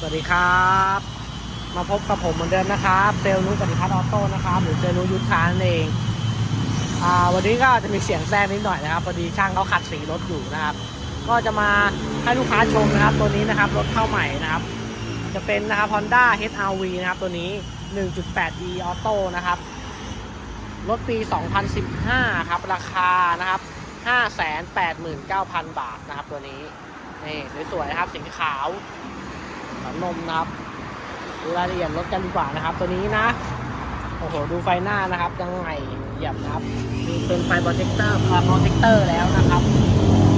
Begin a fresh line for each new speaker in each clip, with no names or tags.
สวัสดีครับ มาพบกับผมเหมือนเดิมนะครับ เซลล์นุ้ยปฏิพัฒน์ออโต้นะครับ หรือเซลล์นุ้ยยุทธานั่นเองอ่าวันนี้ก็จะมีเสียงแทรกนิดหน่อยนะครับพอดีช่างเขาขัดสีรถอยู่นะครับ ก็จะมาให้ลูกค้าชมนะครับ ตัวนี้นะครับรถเข้าใหม่นะครับ จะเป็นนะครับ Honda HR-V นะครับตัวนี้ 1.8e Auto นะครับรถปี 2015 ครับ ราคานะครับ 589,000 บาทนะครับตัวนี้ นี่สวยๆนะครับ สีขาว สันนมนะครับดูรายละเอียดรถกันดีกว่านะครับ ตัวนี้นะโอ้โหดูไฟหน้านะครับยังใหม่เหยียบนะครับมีเป็นไฟโปรเจคเตอร์พาโปรเจคเตอร์แล้วนะครับ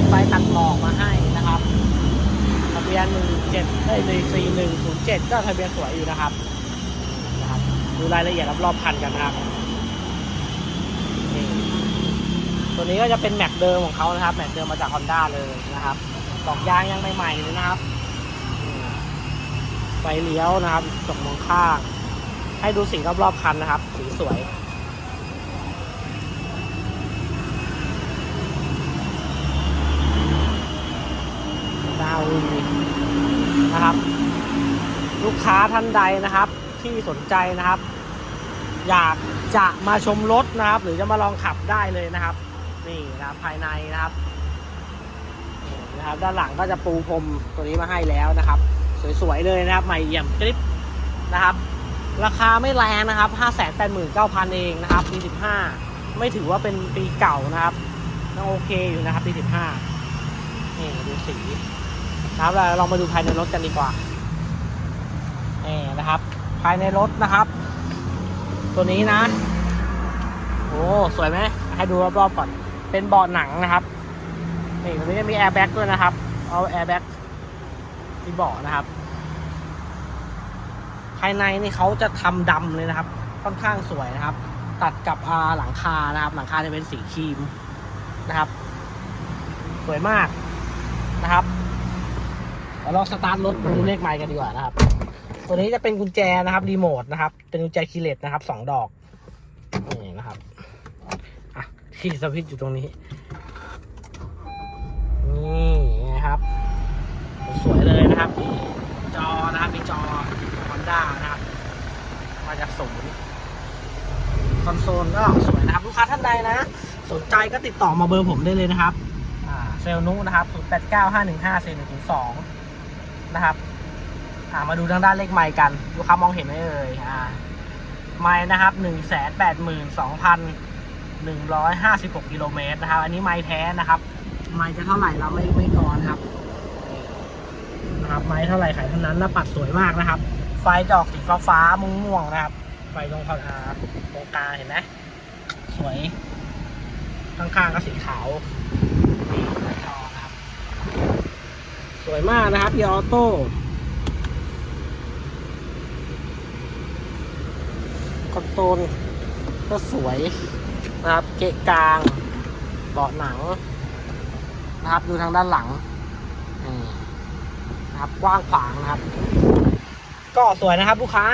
ไฟตัดหมอกมาให้นะครับทะเบียน17เอ้ย14107ก็ทะเบียนสวยอยู่นะครับนะครับดูรายละเอียดรอบๆคันกันนะครับตัวนี้ก็จะเป็นแม็กเดิมของเขานะครับ แม็กเดิมมาจาก Honda เลยนะครับดอกยางยังใหม่ๆเลยนะครับ ไฟเลี้ยวนะครับตกมองข้าง ให้ดูสีรอบๆคันนะครับสีสวยดาวนะครับ ลูกค้าท่านใดนะครับ ที่สนใจนะครับ อยากจะมาชมรถนะครับ หรือจะมาลองขับได้เลยนะครับ นี่นะครับภายในนะครับนะครับ ด้านหลังก็จะปูพรมตัวนี้มาให้แล้วนะครับ สวยๆเลยนะครับใหม่เยี่ยมกริปนะครับ ราคาไม่แรงนะครับ 589,000 เองนะครับปี15 ไม่ถือว่าเป็นปีเก่านะครับยังโอเคอยู่นะครับปี15นี่ดูสีนะครับเราลองมาดูภายในรถกันดีกว่านี่นะครับ ภายในรถนะครับ ตัวนี้นะ โอ้สวยไหมให้ดูรอบๆก่อน เป็นเบาะหนังนะครับนี่ตัวนี้จะมีแอร์แบ็กด้วยนะครับ เอาแอร์แบ็ก ที่เบาะนะครับ ภายในนี่เขาจะทำดำเลยนะครับ ค่อนข้างสวยนะครับ ตัดกับหลังคานะครับ หลังคาจะเป็นสีครีมนะครับ สวยมากนะครับเดี๋ยวลองสตาร์ทรถดูเลขไมล์กันดีกว่านะครับ ตัวนี้จะเป็นกุญแจนะครับรีโมทนะครับ เป็นกุญแจคีย์เลสนะครับสองดอกนี่นะครับอะที่สวิตช์อยู่ตรงนี้นี่นะครับ สวยเลย นะครับนี่จอนะครับมีจอ Honda นะครับมาจากศูนย์คอนโซลก็สวยนะครับ ลูกค้าท่านใดนะ สนใจก็ติดต่อมาเบอร์ผมได้เลยนะครับเซลนุนะครับ0 8 9 5 1 5 4 1 0 2นะครับามาดูทางด้านเลขไมค์กัน ลูกค้ามองเห็นไหมเอ่ยไมค์นะครับ1 8 2 1 5 6กิโลเมตรนะครับ อันนี้ไมค์แท้นะครับ ไมค์จะเท่าไหร่เราไม่ไม่ก่อนครับ นะครับไม้เท่าไหร่ขายเท่านั้นหน้าปัดสวยมากนะครับ ไฟจะออกสีฟ้าฟ้าม่วงๆนะครับ ไฟตรงคอนอาตรงกลางเห็นไหมสวยข้างๆก็สีขาวนี่หน้าจอนะครับสวยมากนะครับพีออโต้คอนโซลก็สวยนะครับ เกะกลางเบาะหนังนะครับ ดูทางด้านหลังนี่ นะครับ กว้างขวางนะครับ ก็สวยนะครับ ลูกค้า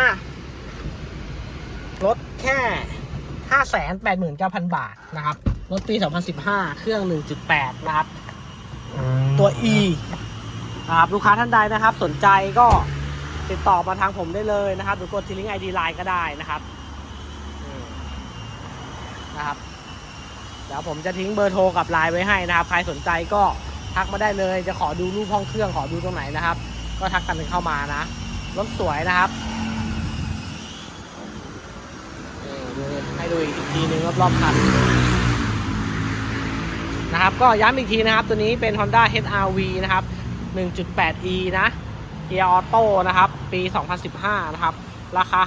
รถแค่589,000บาทนะครับรถปี2015เครื่อง1.8นะครับตัว E นะครับลูกค้าท่านใดนะครับ สนใจก็ติดต่อมาทางผมได้เลยนะครับหรือกดที่ลิงก์ไอดีไลน์ก็ได้นะครับอืมนะครับ เดี๋ยวผมจะทิ้งเบอร์โทรกับไลน์ไว้ให้นะครับ ใครสนใจก็ ทักมาได้เลย จะขอดูรูปห้องเครื่องขอดูตรงไหนนะครับ ก็ทักกันเข้ามานะรถสวยนะครับให้ดูอีกทีนึงรอบๆคันนะครับ ก็ย้ำอีกทีนะครับ ตัวนี้เป็น Honda HR-V นะครับ 1.8e นะเกียร์ออโต้นะครับ ปี 2015 นะครับ ราคา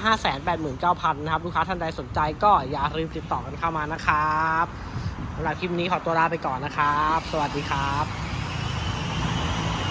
589,000 นะครับ ลูกค้าท่านใดสนใจก็อย่าลืมติดต่อกันเข้ามานะครับสำหรับคลิปนี้ขอตัวลาไปก่อนนะครับ สวัสดีครับ